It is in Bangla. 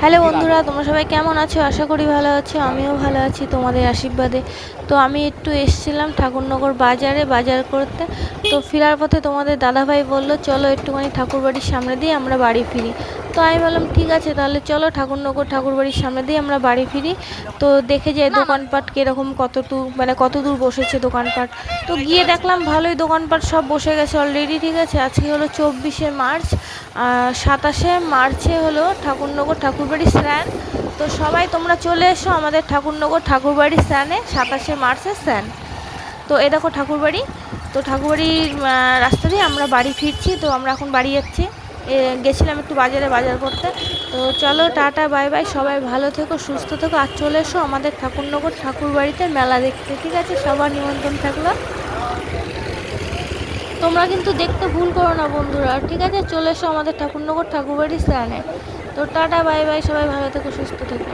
হ্যালো বন্ধুরা তোমরা সবাই কেমন আছো? আশা করি ভালো আছো আমিও ভালো আছি তোমাদের আশীর্বাদে। তো আমি একটু এসেছিলাম ঠাকুরনগর বাজারে বাজার করতে। তো ফেরার পথে তোমাদের দাদাভাই বলল চলো একটুখানি ঠাকুরবাড়ির সামনে দিয়ে আমরা বাড়ি ফিরি। তো আমি বললাম ঠিক আছে তাহলে চলো ঠাকুরনগর ঠাকুরবাড়ির সামনে দিয়ে আমরা বাড়ি ফিরি। তো দেখে যাই দোকানপাট কীরকম কতটুকু মানে কত দূর বসেছে দোকানপাট। তো গিয়ে দেখলাম ভালোই দোকানপাট সব বসে গেছে অলরেডি ঠিক আছে? আজকে হলো চব্বিশে মার্চ সাতাশে মার্চে হলো ঠাকুরনগর ঠাকুরবাড়ি স্নান। তো সবাই তোমরা চলে এসো আমাদের ঠাকুরনগর ঠাকুরবাড়ি স্নানে, সাতাশে মার্চের স্নান। তো এ দেখো ঠাকুরবাড়ি। তো ঠাকুরবাড়ির রাস্তা দিয়ে আমরা বাড়ি ফিরছি, তো আমরা এখন বাড়ি যাচ্ছি। গেছিলাম একটু বাজারে, বাজার করতে। তো চলো, টাটা, বাই বাই। সবাই ভালো থেকো, সুস্থ থেকো, আর চলে এসো আমাদের ঠাকুরনগর ঠাকুরবাড়িতে মেলা দেখতে, ঠিক আছে? সবার নিমন্ত্রণ থাকল। তোমরা কিন্তু দেখতে ভুল করো না বন্ধুরা, ঠিক আছে? চলে এসো আমাদের ঠাকুরনগর ঠাকুরবাড়ি স্থানে তো টাটা বাই বাই সবাই ভালো থেকো সুস্থ থেকো।